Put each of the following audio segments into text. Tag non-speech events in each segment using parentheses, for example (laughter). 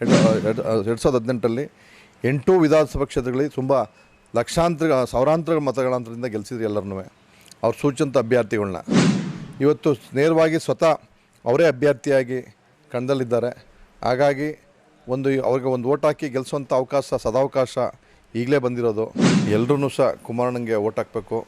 ಎರಡು ಸಾವಿರದ ಹದಿನೆಂಟರಲ್ಲಿ ಎಂಟು ವಿಧಾನಸಭಾ ಕ್ಷೇತ್ರಗಳಲ್ಲಿ ತುಂಬ ಲಕ್ಷಾಂತರ, ಸಾವಿರಾಂತರ ಮತಗಳಾಂತರದಿಂದ ಗೆಲ್ಲಿಸಿದ್ರು ಎಲ್ಲರನ್ನೂ. ಅವ್ರು ಸೂಚಿಸಿದಂಥ ಅಭ್ಯರ್ಥಿಗಳನ್ನ ಇವತ್ತು ನೇರವಾಗಿ ಸ್ವತಃ ಅವರೇ ಅಭ್ಯರ್ಥಿಯಾಗಿ ಕಣದಲ್ಲಿದ್ದಾರೆ. ಹಾಗಾಗಿ ಒಂದು ಅವ್ರಿಗೆ ಒಂದು ಓಟ್ ಹಾಕಿ ಗೆಲ್ಲಿಸುವಂಥ ಅವಕಾಶ, ಸದಾವಕಾಶ ಈಗಲೇ ಬಂದಿರೋದು. ಎಲ್ಲರೂ ಸಹ ಕುಮಾರಣ್ಣಂಗೆ ಓಟ್ ಹಾಕಬೇಕು.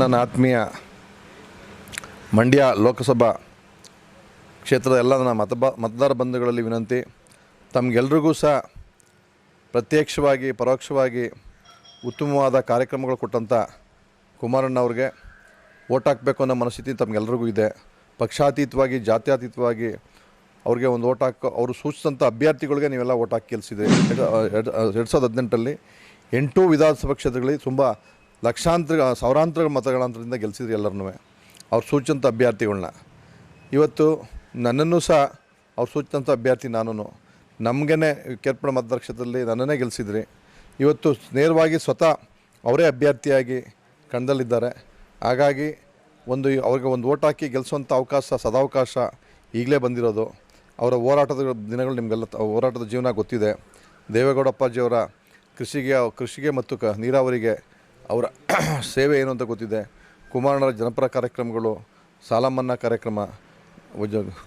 ನನ್ನ ಆತ್ಮೀಯ ಮಂಡ್ಯ ಲೋಕಸಭಾ ಕ್ಷೇತ್ರದ ಎಲ್ಲ ನನ್ನ ಮತ ಮತದಾರ ಬಂಧುಗಳಲ್ಲಿ ವಿನಂತಿ. ತಮಗೆಲ್ರಿಗೂ ಸಹ ಪ್ರತ್ಯಕ್ಷವಾಗಿ, ಪರೋಕ್ಷವಾಗಿ ಉತ್ತಮವಾದ ಕಾರ್ಯಕ್ರಮಗಳು ಕೊಟ್ಟಂಥ ಕುಮಾರಣ್ಣ ಅವ್ರಿಗೆ ಓಟ್ ಹಾಕಬೇಕು ಅನ್ನೋ ಮನಸ್ಥಿತಿ ತಮಗೆಲ್ರಿಗೂ ಇದೆ. ಪಕ್ಷಾತೀತವಾಗಿ, ಜಾತ್ಯಾತೀತವಾಗಿ ಅವ್ರಿಗೆ ಒಂದು ಓಟ್ ಹಾಕೋ, ಅವರು ಸೂಚಿಸಿದಂಥ ಅಭ್ಯರ್ಥಿಗಳಿಗೆ ನೀವೆಲ್ಲ ಓಟ್ ಹಾಕಿ ಎರಡು ಎರಡು ಸಾವಿರದ ಹದಿನೆಂಟರಲ್ಲಿ ಎಂಟು ವಿಧಾನಸಭಾ ಕ್ಷೇತ್ರಗಳಲ್ಲಿ ತುಂಬ ಲಕ್ಷಾಂತರ, ಸಾವಿರಾಂತರ ಮತಗಳಂತರದಿಂದ ಗೆಲ್ಲಿಸಿದ್ರು ಎಲ್ಲರನ್ನೂ ಅವ್ರು ಸೂಚಿಸಿದಂಥ ಅಭ್ಯರ್ಥಿಗಳನ್ನ ಇವತ್ತು ನನ್ನನ್ನು ಸಹ ಅವ್ರು ಸೂಚಿಸಿದಂಥ ಅಭ್ಯರ್ಥಿ ನಾನು ನಮಗೇ ಕೆರ್ಪಡ ಮತದಾರ ಕ್ಷೇತ್ರದಲ್ಲಿ ನನ್ನನ್ನೇ ಗೆಲ್ಲಿಸಿದ್ರಿ ಇವತ್ತು ನೇರವಾಗಿ ಸ್ವತಃ ಅವರೇ ಅಭ್ಯರ್ಥಿಯಾಗಿ ಕಣದಲ್ಲಿದ್ದಾರೆ. ಹಾಗಾಗಿ ಒಂದು ಅವ್ರಿಗೆ ಒಂದು ಓಟ್ ಹಾಕಿ ಗೆಲ್ಲಿಸುವಂಥ ಅವಕಾಶ, ಸದಾವಕಾಶ ಈಗಲೇ ಬಂದಿರೋದು. ಅವರ ಹೋರಾಟದ ದಿನಗಳು ನಿಮಗೆಲ್ಲ ಹೋರಾಟದ ಜೀವನ ಗೊತ್ತಿದೆ. ದೇವೇಗೌಡಪ್ಪಾಜಿಯವರ ಕೃಷಿಗೆ ಕೃಷಿಗೆ ಮತ್ತು ಕ, ನೀರಾವರಿಗೆ ಅವರ (clears throat) ಸೇವೆ ಏನು ಅಂತ ಗೊತ್ತಿದೆ. ಕುಮಾರಣ್ಣರ ಜನಪರ ಕಾರ್ಯಕ್ರಮಗಳು ಸಾಲ ಮನ್ನಾ ಕಾರ್ಯಕ್ರಮ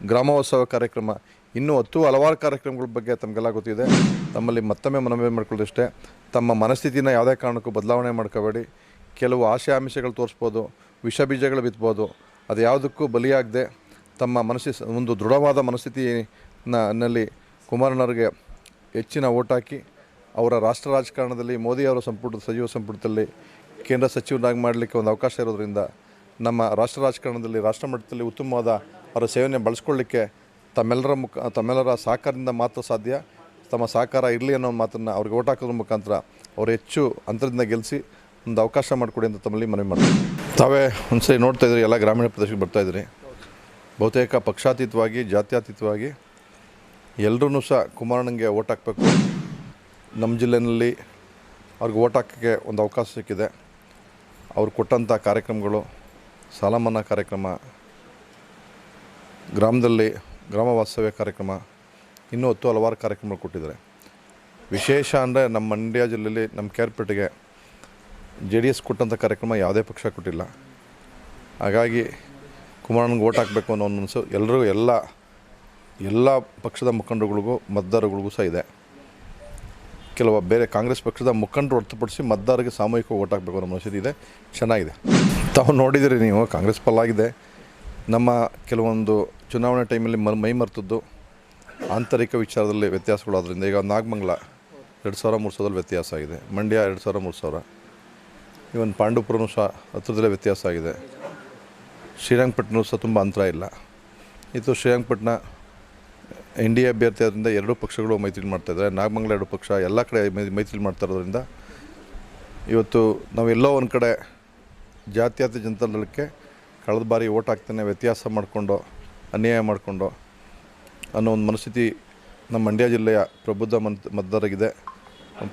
ಗ್ರಾಮೋತ್ಸವ ಕಾರ್ಯಕ್ರಮ, ಇನ್ನೂ ಹತ್ತು ಹಲವಾರು ಕಾರ್ಯಕ್ರಮಗಳ ಬಗ್ಗೆ ತಮಗೆಲ್ಲ ಗೊತ್ತಿದೆ. ತಮ್ಮಲ್ಲಿ ಮತ್ತೊಮ್ಮೆ ಮನವಿ ಮಾಡ್ಕೊಳ್ಳೋದಷ್ಟೇ. ತಮ್ಮ ಮನಸ್ಥಿತಿನ ಯಾವುದೇ ಕಾರಣಕ್ಕೂ ಬದಲಾವಣೆ ಮಾಡ್ಕೋಬೇಡಿ. ಕೆಲವು ಆಶೆ ಆಮಿಷಗಳು ತೋರಿಸ್ಬೋದು, ವಿಷ ಬೀಜಗಳು ಬಿತ್ಬೋದು, ಅದು ಯಾವುದಕ್ಕೂ ಬಲಿಯಾಗದೆ ತಮ್ಮ ಮನಸ್ಸಿ, ಒಂದು ದೃಢವಾದ ಮನಸ್ಥಿತಿನ ನಲ್ಲಿ ಕುಮಾರಣ್ಣವ್ರಿಗೆ ಹೆಚ್ಚಿನ ಓಟಾಕಿ ಅವರ ರಾಷ್ಟ್ರ ರಾಜಕಾರಣದಲ್ಲಿ ಮೋದಿ ಅವರ ಸಂಪುಟ ಸಚಿವ ಸಂಪುಟದಲ್ಲಿ ಕೇಂದ್ರ ಸಚಿವರಾಗಿ ಮಾಡಲಿಕ್ಕೆ ಒಂದು ಅವಕಾಶ ಇರೋದರಿಂದ ನಮ್ಮ ರಾಷ್ಟ್ರ ರಾಜಕಾರಣದಲ್ಲಿ ರಾಷ್ಟ್ರ ಮಟ್ಟದಲ್ಲಿ ಉತ್ತಮವಾದ ಅವರ ಸೇವನೆ ಬಳಸ್ಕೊಳ್ಳಿಕ್ಕೆ ತಮ್ಮೆಲ್ಲರ ಮುಖ, ತಮ್ಮೆಲ್ಲರ ಸಹಕಾರದಿಂದ ಮಾತ್ರ ಸಾಧ್ಯ. ತಮ್ಮ ಸಹಕಾರ ಇರಲಿ ಅನ್ನೋ ಮಾತನ್ನು ಅವ್ರಿಗೆ ಓಟ್ ಹಾಕೋದ್ರ ಮುಖಾಂತರ ಅವರು ಹೆಚ್ಚು ಅಂತರದಿಂದ ಗೆಲ್ಲಿಸಿ ಒಂದು ಅವಕಾಶ ಮಾಡಿಕೊಡಿ ಅಂತ ತಮ್ಮಲ್ಲಿ ಮನವಿ ಮಾಡ್ತೀನಿ. ತಾವೇ ಒಂದ್ಸರಿ ನೋಡ್ತಾ ಇದ್ರಿ, ಎಲ್ಲ ಗ್ರಾಮೀಣ ಪ್ರದೇಶಕ್ಕೆ ಬರ್ತಾ ಇದ್ರಿ. ಬಹುತೇಕ ಪಕ್ಷಾತೀತವಾಗಿ, ಜಾತ್ಯಾತೀತವಾಗಿ ಎಲ್ಲರೂ ಸಹ ಕುಮಾರಣ್ಣಂಗೆ ಓಟ್ ಹಾಕಬೇಕು. ನಮ್ಮ ಜಿಲ್ಲೆಯಲ್ಲಿ ಅವ್ರಿಗೆ ಓಟ್ ಹಾಕೋಕ್ಕೆ ಒಂದು ಅವಕಾಶ ಸಿಕ್ಕಿದೆ. ಅವ್ರು ಕೊಟ್ಟಂಥ ಕಾರ್ಯಕ್ರಮಗಳು ಸಾಲ ಮನ್ನಾ ಕಾರ್ಯಕ್ರಮ, ಗ್ರಾಮದಲ್ಲಿ ಗ್ರಾಮ ವಾಸ್ತವ್ಯ ಕಾರ್ಯಕ್ರಮ, ಇನ್ನೂ ಹತ್ತು ಹಲವಾರು ಕಾರ್ಯಕ್ರಮಗಳು ಕೊಟ್ಟಿದ್ದಾರೆ. ವಿಶೇಷ ಅಂದರೆ ನಮ್ಮ ಮಂಡ್ಯ ಜಿಲ್ಲೆಯಲ್ಲಿ ನಮ್ಮ ಕೇರ್ಪೇಟೆಗೆ ಜೆ ಡಿ ಎಸ್ ಕೊಟ್ಟಂಥ ಕಾರ್ಯಕ್ರಮ ಯಾವುದೇ ಪಕ್ಷ ಕೊಟ್ಟಿಲ್ಲ. ಹಾಗಾಗಿ ಕುಮಾರಣ್ಣಗೆ ಓಟ್ ಹಾಕಬೇಕು ಅನ್ನೋ ಒಂದು ಮನಸ್ಸು ಎಲ್ಲರಿಗೂ, ಎಲ್ಲ ಎಲ್ಲ ಪಕ್ಷದ ಮುಖಂಡರುಗಳಿಗೂ ಮತದಾರರುಗಳಿಗೂ ಸಹ ಇದೆ. ಕೆಲವು ಬೇರೆ ಕಾಂಗ್ರೆಸ್ ಪಕ್ಷದ ಮುಖಂಡರು ಹೊರತುಪಡಿಸಿ ಮತದಾರರಿಗೆ ಸಾಮೂಹಿಕ ಓಟ್ ಹಾಕಬೇಕು ಅನ್ನೋ ಮನಸ್ಥಿತಿ ಇದೆ. ಚೆನ್ನಾಗಿದೆ. ತಾವು ನೋಡಿದಿರಿ ನೀವು, ಕಾಂಗ್ರೆಸ್ ಪಲ್ಲಾಗಿದೆ ನಮ್ಮ ಕೆಲವೊಂದು ಚುನಾವಣೆ ಟೈಮಲ್ಲಿ ಮ ಮೈ ಮರ್ತದ್ದು ಆಂತರಿಕ ವಿಚಾರದಲ್ಲಿ ವ್ಯತ್ಯಾಸಗಳಾದ್ರಿಂದ ಈಗ ನಾಗಮಂಗಲ ಎರಡು ಸಾವಿರ ಮೂರು ಸಾವಿರದಲ್ಲಿ ವ್ಯತ್ಯಾಸ ಆಗಿದೆ. ಮಂಡ್ಯ ಎರಡು ಸಾವಿರ ಮೂರು ಸಾವಿರ. ಇವನ್ ಪಾಂಡುಪುರನೂ ಸಹ ಹತ್ರದಲ್ಲೇ ವ್ಯತ್ಯಾಸ ಆಗಿದೆ. ಶ್ರೀರಂಗಪಟ್ಟಣ ಸಹ ತುಂಬ ಅಂತರ ಇಲ್ಲ. ಇದು ಶ್ರೀರಂಗಪಟ್ಟಣ ಎನ್ ಡಿ ಎ ಅಭ್ಯರ್ಥಿ ಆದ್ದರಿಂದ ಎರಡೂ ಪಕ್ಷಗಳು ಮೈತ್ರಿ ಮಾಡ್ತಾಯಿದ್ದಾರೆ. ನಾಗಮಂಗಲ ಎರಡು ಪಕ್ಷ ಎಲ್ಲ ಕಡೆ ಮೈತ್ರಿ ಮಾಡ್ತಾ ಇರೋದ್ರಿಂದ ಇವತ್ತು ನಾವೆಲ್ಲೋ ಒಂದು ಕಡೆ ಜಾತ್ಯತೀತ ಜನತಾದಳಕ್ಕೆ ಕಳೆದ ಬಾರಿ ಓಟ್ ಹಾಕ್ತಾನೆ ವ್ಯತ್ಯಾಸ ಮಾಡಿಕೊಂಡು, ಅನ್ಯಾಯ ಮಾಡಿಕೊಂಡು ಅನ್ನೋ ಒಂದು ಮನಸ್ಥಿತಿ ನಮ್ಮ ಮಂಡ್ಯ ಜಿಲ್ಲೆಯ ಪ್ರಬುದ್ಧ ಮನ್ ಮತದಾರರಿಗೆ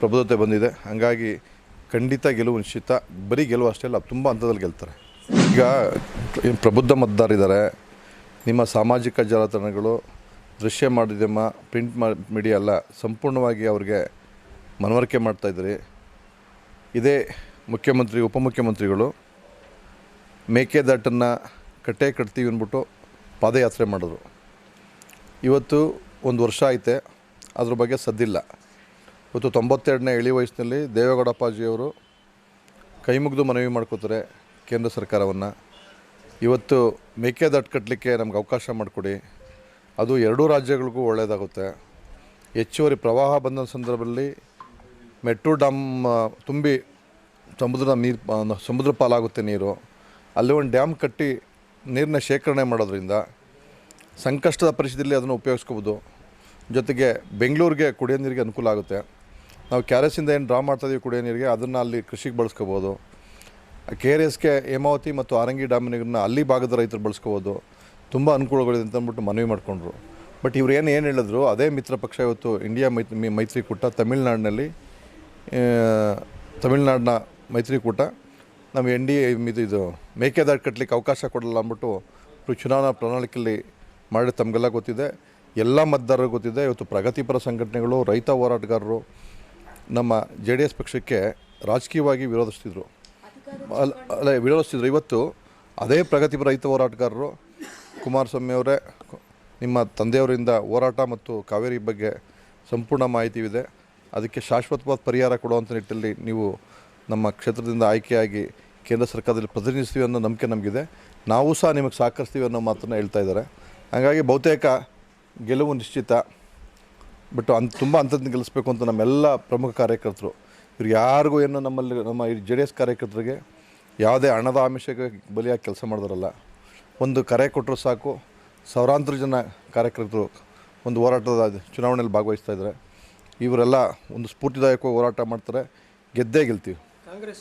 ಪ್ರಬುದ್ಧತೆ ಬಂದಿದೆ. ಹಾಗಾಗಿ ಖಂಡಿತ ಗೆಲುವು ನಿಶ್ಚಿತ. ಬರೀ ಗೆಲುವು ಅಷ್ಟೇ ಅಲ್ಲ, ತುಂಬ ಹಂತದಲ್ಲಿ ಗೆಲ್ತಾರೆ. ಈಗ ಪ್ರಬುದ್ಧ ಮತದಾರಿದ್ದಾರೆ ನಿಮ್ಮ ಸಾಮಾಜಿಕ ಜಾಲತಾಣಗಳು ದೃಶ್ಯ ಮಾಧ್ಯಮ ಪ್ರಿಂಟ್ ಮಾ ಮೀಡಿಯಾ ಎಲ್ಲ ಸಂಪೂರ್ಣವಾಗಿ ಅವ್ರಿಗೆ ಮನವರಿಕೆ ಮಾಡ್ತಾಯಿದ್ರಿ ಇದೇ ಮುಖ್ಯಮಂತ್ರಿ, ಉಪಮುಖ್ಯಮಂತ್ರಿಗಳು ಮೇಕೆದಾಟನ್ನು ಕಟ್ಟೆ ಕಟ್ತೀವಿ ಅಂದ್ಬಿಟ್ಟು ಪಾದಯಾತ್ರೆ ಮಾಡಿದ್ರು. ಇವತ್ತು ಒಂದು ವರ್ಷ ಐತೆ, ಅದ್ರ ಬಗ್ಗೆ ಸದ್ದಿಲ್ಲ. ಇವತ್ತು ತೊಂಬತ್ತೆರಡನೇ ಇಳಿ ವಯಸ್ಸಿನಲ್ಲಿ ದೇವೇಗೌಡಪ್ಪಾಜಿಯವರು ಕೈ ಮುಗಿದು ಮನವಿ ಮಾಡ್ಕೋತಾರೆ ಕೇಂದ್ರ ಸರ್ಕಾರವನ್ನು. ಇವತ್ತು ಮೇಕೆದಾಟು ಕಟ್ಟಲಿಕ್ಕೆ ನಮ್ಗೆ ಅವಕಾಶ ಮಾಡಿಕೊಡಿ. ಅದು ಎರಡೂ ರಾಜ್ಯಗಳಿಗೂ ಒಳ್ಳೆಯದಾಗುತ್ತೆ. ಹೆಚ್ಚುವರಿ ಪ್ರವಾಹ ಬಂದ ಸಂದರ್ಭದಲ್ಲಿ ಮೆಟ್ರೋ ಡ್ಯಾಮ್ ತುಂಬಿ ಸಮುದ್ರ ನೀರು ಸಮುದ್ರ ಪಾಲಾಗುತ್ತೆ ನೀರು. ಅಲ್ಲಿ ಒಂದು ಡ್ಯಾಮ್ ಕಟ್ಟಿ ನೀರನ್ನ ಶೇಖರಣೆ ಮಾಡೋದ್ರಿಂದ ಸಂಕಷ್ಟದ ಪರಿಸ್ಥಿತಿಯಲ್ಲಿ ಅದನ್ನು ಉಪಯೋಗಿಸ್ಕೋಬೋದು. ಜೊತೆಗೆ ಬೆಂಗಳೂರಿಗೆ ಕುಡಿಯೋ ನೀರಿಗೆ ಅನುಕೂಲ ಆಗುತ್ತೆ. ನಾವು ಕೆ ಆರ್ ಎಸ್ಸಿಂದ ಏನು ಡ್ರಾ ಮಾಡ್ತಾಯಿದ್ದೀವಿ ಕುಡಿಯೋ ನೀರಿಗೆ, ಅದನ್ನು ಅಲ್ಲಿ ಕೃಷಿಗೆ ಬಳಸ್ಕೋಬೋದು. ಕೆ ಆರ್ ಎಸ್ಗೆ ಹೇಮಾವತಿ ಮತ್ತು ಆರಂಗಿ ಡ್ಯಾಮ್ ನೀರನ್ನ ಅಲ್ಲಿ ಭಾಗದ ರೈತರು ಬಳಸ್ಕೋಬೋದು. ತುಂಬ ಅನುಕೂಲಗಳಿದೆ ಅಂತ ಅಂದ್ಬಿಟ್ಟು ಮನವಿ ಮಾಡಿಕೊಂಡ್ರು. ಬಟ್ ಇವ್ರು ಏನು ಏನು ಹೇಳಿದ್ರು, ಅದೇ ಮಿತ್ರ ಪಕ್ಷ ಇವತ್ತು ಇಂಡಿಯಾ ಮೈತ್ರಿ ಮೈತ್ರಿಕೂಟ ತಮಿಳ್ನಾಡಿನಲ್ಲಿ ತಮಿಳ್ನಾಡಿನ ಮೈತ್ರಿಕೂಟ ನಮ್ಮ ಎನ್ ಡಿ ಇದು ಇದು ಮೇಕೆದಾಟು ಕಟ್ಟಲಿಕ್ಕೆ ಅವಕಾಶ ಕೊಡಲ್ಲ ಅಂದ್ಬಿಟ್ಟು ಇವರು ಚುನಾವಣಾ ಪ್ರಣಾಳಿಕೆಯಲ್ಲಿ ಮಾಡಿ ತಮಗೆಲ್ಲ ಗೊತ್ತಿದೆ. ಎಲ್ಲ ಮತದಾರರು ಗೊತ್ತಿದೆ. ಇವತ್ತು ಪ್ರಗತಿಪರ ಸಂಘಟನೆಗಳು, ರೈತ ಹೋರಾಟಗಾರರು ನಮ್ಮ ಜೆ ಡಿ ಎಸ್ ಪಕ್ಷಕ್ಕೆ ರಾಜಕೀಯವಾಗಿ ವಿರೋಧಿಸ್ತಿದ್ರು. ಅಲ್ಲ ಅಲ್ಲ, ವಿರೋಧಿಸ್ತಿದ್ರು. ಇವತ್ತು ಅದೇ ಪ್ರಗತಿಪರ ರೈತ ಹೋರಾಟಗಾರರು ಕುಮಾರಸ್ವಾಮಿ ಅವರೇ, ನಿಮ್ಮ ತಂದೆಯವರಿಂದ ಹೋರಾಟ ಮತ್ತು ಕಾವೇರಿ ಬಗ್ಗೆ ಸಂಪೂರ್ಣ ಮಾಹಿತಿ ಇದೆ ಅದಕ್ಕೆ ಶಾಶ್ವತವಾದ ಪರಿಹಾರ ಕೊಡುವಂಥ ನಿಟ್ಟಿನಲ್ಲಿ ನೀವು ನಮ್ಮ ಕ್ಷೇತ್ರದಿಂದ ಆಯ್ಕೆಯಾಗಿ ಕೇಂದ್ರ ಸರ್ಕಾರದಲ್ಲಿ ಪ್ರತಿನಿಧಿಸ್ತೀವಿ ಅನ್ನೋ ನಂಬಿಕೆ ನಮಗಿದೆ. ನಾವು ಸಹ ನಿಮಗೆ ಸಹಕರಿಸ್ತೀವಿ ಅನ್ನೋ ಮಾತನ್ನು ಹೇಳ್ತಾ ಇದ್ದಾರೆ. ಹಾಗಾಗಿ ಬಹುತೇಕ ಗೆಲುವು ನಿಶ್ಚಿತ. ಬಟ್ ಅಂತ ತುಂಬ ಅಂಥದ್ದನ್ನ ಗೆಲ್ಲಿಸ್ಬೇಕು ಅಂತ ನಮ್ಮೆಲ್ಲ ಪ್ರಮುಖ ಕಾರ್ಯಕರ್ತರು. ಇವ್ರು ಯಾರಿಗೂ ಏನು ನಮ್ಮಲ್ಲಿ, ನಮ್ಮ ಜೆ ಡಿ ಎಸ್ ಕಾರ್ಯಕರ್ತರಿಗೆ ಯಾವುದೇ ಹಣದ ಆಮಿಷಕ್ಕೆ ಬಲಿಯಾಗಿ ಕೆಲಸ ಮಾಡಿದಾರಲ್ಲ. ಒಂದು ಕರೆ ಕೊಟ್ಟರು ಸಾಕು. ಸಾವಿರಾಂತರ ಜನ ಕಾರ್ಯಕರ್ತರು ಒಂದು ಹೋರಾಟದ ಚುನಾವಣೆಯಲ್ಲಿ ಭಾಗವಹಿಸ್ತಾ ಇದ್ದಾರೆ. ಇವರೆಲ್ಲ ಒಂದು ಸ್ಫೂರ್ತಿದಾಯಕವಾಗಿ ಹೋರಾಟ ಮಾಡ್ತಾರೆ. ಗೆದ್ದೇ ಗೆಲ್ತೀವಿ.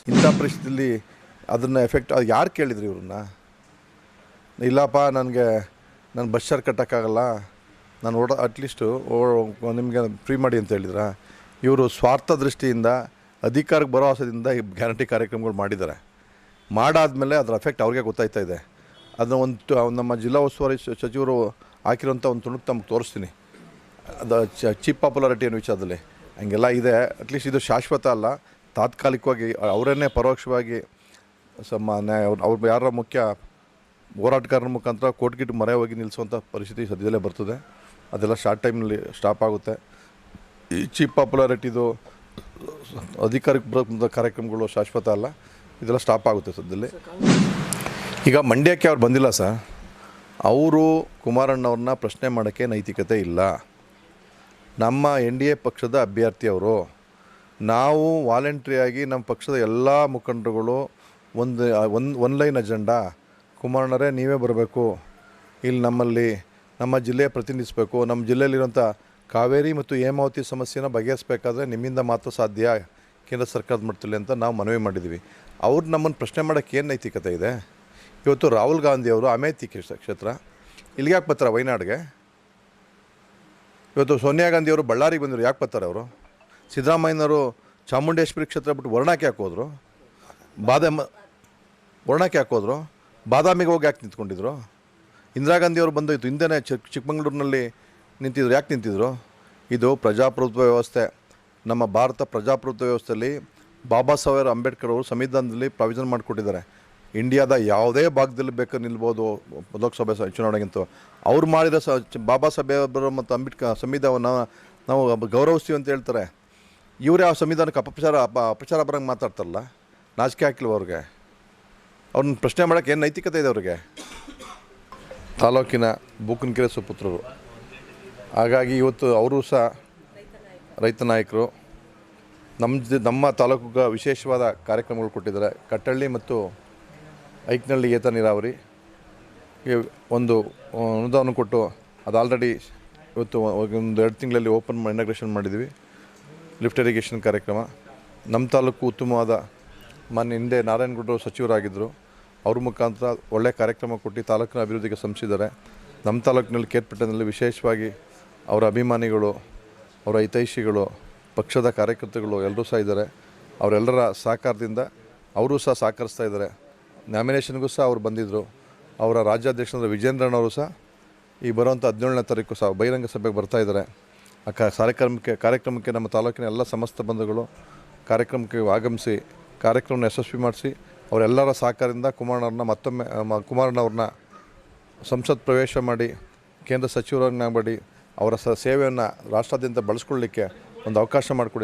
ಇಂಥ ಪರಿಸ್ಥಿತಿಯಲ್ಲಿ ಅದನ್ನು ಎಫೆಕ್ಟ್ ಅದು ಯಾರು ಕೇಳಿದ್ರಿ ಇವ್ರನ್ನ? ಇಲ್ಲಪ್ಪ, ನನಗೆ, ನಾನು ಬಸ್ ಚಾರ್ಜ್ ಕಟ್ಟೋಕ್ಕಾಗಲ್ಲ. ನಾನು ಓಡ ಅಟ್ಲೀಸ್ಟು ನಿಮಗೆ ಫ್ರೀ ಮಾಡಿ ಅಂತ ಹೇಳಿದ್ರ. ಇವರು ಸ್ವಾರ್ಥ ದೃಷ್ಟಿಯಿಂದ, ಅಧಿಕಾರಕ್ಕೆ ಬರೋ ಈ ಗ್ಯಾರಂಟಿ ಕಾರ್ಯಕ್ರಮಗಳು ಮಾಡಿದ್ದಾರೆ. ಮಾಡಾದಮೇಲೆ ಅದರ ಎಫೆಕ್ಟ್ ಅವ್ರಿಗೆ ಗೊತ್ತಾಯ್ತಾ ಇದೆ. ಅದನ್ನ ಒಂದು ನಮ್ಮ ಜಿಲ್ಲಾ ಉಸ್ತುವಾರಿ ಸಚಿವರು ಹಾಕಿರೋಂಥ ಒಂದು ತುಣುಕು ತಮಗೆ ತೋರಿಸ್ತೀನಿ. ಅದು ಚೀಪ್ ಪಾಪ್ಯುಲಾರಿಟಿ ಅನ್ನೋ ವಿಚಾರದಲ್ಲಿ. ಹಂಗೆಲ್ಲ ಇದೆ. ಅಟ್ಲೀಸ್ಟ್ ಇದು ಶಾಶ್ವತ ಅಲ್ಲ. ತಾತ್ಕಾಲಿಕವಾಗಿ ಅವರನ್ನೇ ಪರೋಕ್ಷವಾಗಿ ಸಮ ಅವ್ರು ಯಾರ ಮುಖ್ಯ ಹೋರಾಟಗಾರರ ಮುಖಾಂತರ ಕೋರ್ಟ್ಗಿಟ್ಟು ಮರೆ ಹೋಗಿ ನಿಲ್ಲಿಸುವಂಥ ಪರಿಸ್ಥಿತಿ ಸದ್ಯದಲ್ಲೇ ಬರ್ತದೆ. ಅದೆಲ್ಲ ಶಾರ್ಟ್ ಟೈಮ್ನಲ್ಲಿ ಸ್ಟಾಪ್ ಆಗುತ್ತೆ. ಈ ಚೀಪ್ ಪಾಪ್ಯುಲಾರಿಟಿದು ಅಧಿಕಾರಕ್ಕೆ ಬರೋ ಕಾರ್ಯಕ್ರಮಗಳು ಶಾಶ್ವತ ಅಲ್ಲ. ಇದೆಲ್ಲ ಸ್ಟಾಪ್ ಆಗುತ್ತೆ ಸದ್ಯದಲ್ಲಿ. ಈಗ ಮಂಡ್ಯಕ್ಕೆ ಅವ್ರು ಬಂದಿಲ್ಲ ಸರ್. ಅವರು ಕುಮಾರಣ್ಣವ್ರನ್ನ ಪ್ರಶ್ನೆ ಮಾಡೋಕ್ಕೆ ನೈತಿಕತೆ ಇಲ್ಲ. ನಮ್ಮ ಎನ್ ಡಿ ಎ ಪಕ್ಷದ ಅಭ್ಯರ್ಥಿ ಅವರು, ನಾವು ವಾಲಂಟ್ರಿಯಾಗಿ ನಮ್ಮ ಪಕ್ಷದ ಎಲ್ಲ ಮುಖಂಡರುಗಳು ಒಂದು ಒಂದು ಒನ್ ಲೈನ್ ಅಜೆಂಡಾ, ಕುಮಾರಣ್ಣರೇ ನೀವೇ ಬರಬೇಕು. ಇಲ್ಲಿ ನಮ್ಮಲ್ಲಿ, ನಮ್ಮ ಜಿಲ್ಲೆ ಪ್ರತಿನಿಧಿಸಬೇಕು. ನಮ್ಮ ಜಿಲ್ಲೆಯಲ್ಲಿರುವಂಥ ಕಾವೇರಿ ಮತ್ತು ಹೇಮಾವತಿ ಸಮಸ್ಯೆನ ಬಗೆಹರಿಸಬೇಕಾದ್ರೆ ನಿಮ್ಮಿಂದ ಮಾತ್ರ ಸಾಧ್ಯ ಕೇಂದ್ರ ಸರ್ಕಾರದ ಮಾಡ್ತಿಲ್ಲ ಅಂತ ನಾವು ಮನವಿ ಮಾಡಿದ್ದೀವಿ. ಅವ್ರು ನಮ್ಮನ್ನು ಪ್ರಶ್ನೆ ಮಾಡೋಕ್ಕೆ ಏನು ನೈತಿಕತೆ ಇದೆ? ಇವತ್ತು ರಾಹುಲ್ ಗಾಂಧಿ ಅವರು ಅಮೇಥಿ ಕ್ಷೇತ್ರ ಇಲ್ಲಿಗೆ ಯಾಕೆ ಬರ್ತಾರೆ ವಯನಾಡ್ಗೆ ಇವತ್ತು ಸೋನಿಯಾ ಗಾಂಧಿ ಅವರು ಬಳ್ಳಾರಿಗೆ ಬಂದರು, ಯಾಕೆ ಬರ್ತಾರೆ ಅವರು? ಸಿದ್ದರಾಮಯ್ಯನವರು ಚಾಮುಂಡೇಶ್ವರಿ ಕ್ಷೇತ್ರ ಬಿಟ್ಟು ವರ್ಣಕ್ಕೆ ಯಾಕೆ ಹೋದರು? ಬಾದಾಮ, ವರ್ಣಕ್ಕೆ ಯಾಕೆ ಹೋದರು? ಬಾದಾಮಿಗೆ ಹೋಗಿ ಯಾಕೆ ನಿಂತ್ಕೊಂಡಿದ್ರು? ಇಂದಿರಾ ಗಾಂಧಿ ಅವರು ಬಂದೋಯ್ತು, ಹಿಂದೆನೇ ಚಿಕ್ ಚಿಕ್ಕಮಂಗ್ಳೂರಿನಲ್ಲಿ ನಿಂತಿದ್ರು, ಯಾಕೆ ನಿಂತಿದ್ರು? ಇದು ಪ್ರಜಾಪ್ರಭುತ್ವ ವ್ಯವಸ್ಥೆ. ನಮ್ಮ ಭಾರತ ಪ್ರಜಾಪ್ರಭುತ್ವ ವ್ಯವಸ್ಥೆಯಲ್ಲಿ ಬಾಬಾ ಸಾಹೇಬ್ ಅಂಬೇಡ್ಕರ್ ಅವರು ಸಂವಿಧಾನದಲ್ಲಿ ಪ್ರಾವಿಷನ್ ಮಾಡಿಕೊಟ್ಟಿದ್ದಾರೆ. ಇಂಡಿಯಾದ ಯಾವುದೇ ಭಾಗದಲ್ಲಿ ಬೇಕು ನಿಲ್ಬೋದು, ಲೋಕಸಭೆ ಚುನಾವಣೆಗಿಂತ ಅವ್ರು ಮಾಡಿದ ಸ ಬಾಬಾ ಸಾಹೇಬರು ಮತ್ತು ಅಂಬೇಡ್ಕರ್ ಸಂವಿಧಾನವನ್ನು ನಾವು ಗೌರವಿಸ್ತೀವಿ ಅಂತ ಹೇಳ್ತಾರೆ. ಇವರೇ ಆ ಸಂವಿಧಾನಕ್ಕೆ ಅಪಪ್ರಚಾರ ಅಪ ಅಪಚಾರ ಬರೋಂಗೆ ಮಾತಾಡ್ತಾರಲ್ಲ, ನಾಚಿಕೆ ಹಾಕಿಲ್ವ ಅವ್ರಿಗೆ? ಅವ್ರನ್ನ ಪ್ರಶ್ನೆ ಮಾಡೋಕ್ಕೆ ಏನು ನೈತಿಕತೆ ಇದೆ ಅವ್ರಿಗೆ? ತಾಲೂಕಿನ ಬೂಕನ್ಕೆರೆ ಸುಪುತ್ರರು. ಹಾಗಾಗಿ ಇವತ್ತು ಅವರು ಸಹ ರೈತ ನಾಯಕರು ನಮ್ಮ ನಮ್ಮ ತಾಲೂಕಿಗೆ ವಿಶೇಷವಾದ ಕಾರ್ಯಕ್ರಮಗಳು ಕೊಟ್ಟಿದ್ದಾರೆ. ಕಟ್ಟಳ್ಳಿ ಮತ್ತು ಐಕ್ನಳ್ಳಿ ಏತ ನೀರಾವರಿ. ಒಂದು ಅನುದಾನ ಕೊಟ್ಟು ಅದು ಆಲ್ರೆಡಿ ಇವತ್ತು ಒಂದು ಎರಡು ತಿಂಗಳಲ್ಲಿ ಓಪನ್ ಇನಾಗ್ರೇಷನ್ ಮಾಡಿದ್ವಿ. ಲಿಫ್ಟ್ ಇರಿಗೇಷನ್ ಕಾರ್ಯಕ್ರಮ. ನಮ್ಮ ತಾಲೂಕು ಉತ್ತಮವಾದ ಮೊನ್ನೆ ಹಿಂದೆ ನಾರಾಯಣಗೌಡರು ಸಚಿವರಾಗಿದ್ದರು ಅವ್ರ ಮುಖಾಂತರ ಒಳ್ಳೆಯ ಕಾರ್ಯಕ್ರಮ ಕೊಟ್ಟು ತಾಲೂಕಿನ ಅಭಿವೃದ್ಧಿಗೆ ಶ್ರಮಿಸಿದ್ದಾರೆ. ನಮ್ಮ ತಾಲೂಕಿನಲ್ಲಿ ಕೇರ್ಪಟ್ಟನಲ್ಲಿ ವಿಶೇಷವಾಗಿ ಅವರ ಅಭಿಮಾನಿಗಳು, ಅವರ ಹಿತೈಷಿಗಳು, ಪಕ್ಷದ ಕಾರ್ಯಕರ್ತರುಗಳು ಎಲ್ಲರೂ ಸಹ ಇದ್ದಾರೆ. ಅವರೆಲ್ಲರ ಸಹಕಾರದಿಂದ ಅವರು ಸಹ ಸಹಕರಿಸ್ತಾ ಇದ್ದಾರೆ. ನಾಮಿನೇಷನ್ಗೂ ಸಹ ಅವ್ರು ಬಂದಿದ್ದರು ಅವರ ರಾಜ್ಯಾಧ್ಯಕ್ಷರಾದ ವಿಜೇಂದ್ರನವರು ಸಹ ಈ ಬರುವಂಥ ಹದಿನೇಳನೇ ತಾರೀಕು ಸಹ ಬಹಿರಂಗ ಸಭೆಗೆ ಬರ್ತಾ ಇದ್ದಾರೆ. ಆ ಕಾರ್ಯಕ್ರಮಕ್ಕೆ ಕಾರ್ಯಕ್ರಮಕ್ಕೆ ನಮ್ಮ ತಾಲೂಕಿನ ಎಲ್ಲ ಸಮಸ್ತ ಬಂಧುಗಳು ಕಾರ್ಯಕ್ರಮಕ್ಕೆ ಆಗಮಿಸಿ ಕಾರ್ಯಕ್ರಮನ ಯಶಸ್ವಿ ಮಾಡಿಸಿ, ಅವರೆಲ್ಲರ ಸಹಕಾರದಿಂದ ಕುಮಾರಣ್ಣವ್ರನ್ನ ಮತ್ತೊಮ್ಮೆ ಕುಮಾರನವ್ರನ್ನ ಸಂಸತ್ ಪ್ರವೇಶ ಮಾಡಿ, ಕೇಂದ್ರ ಸಚಿವರನ್ನಾಗಬೇಡಿ ಅವರ ಸ, ಸೇವೆಯನ್ನು ರಾಷ್ಟ್ರಾದ್ಯಂತ ಬಳಸ್ಕೊಳ್ಳಿಕ್ಕೆ ಒಂದು ಅವಕಾಶ ಮಾಡಿಕೊಡಿ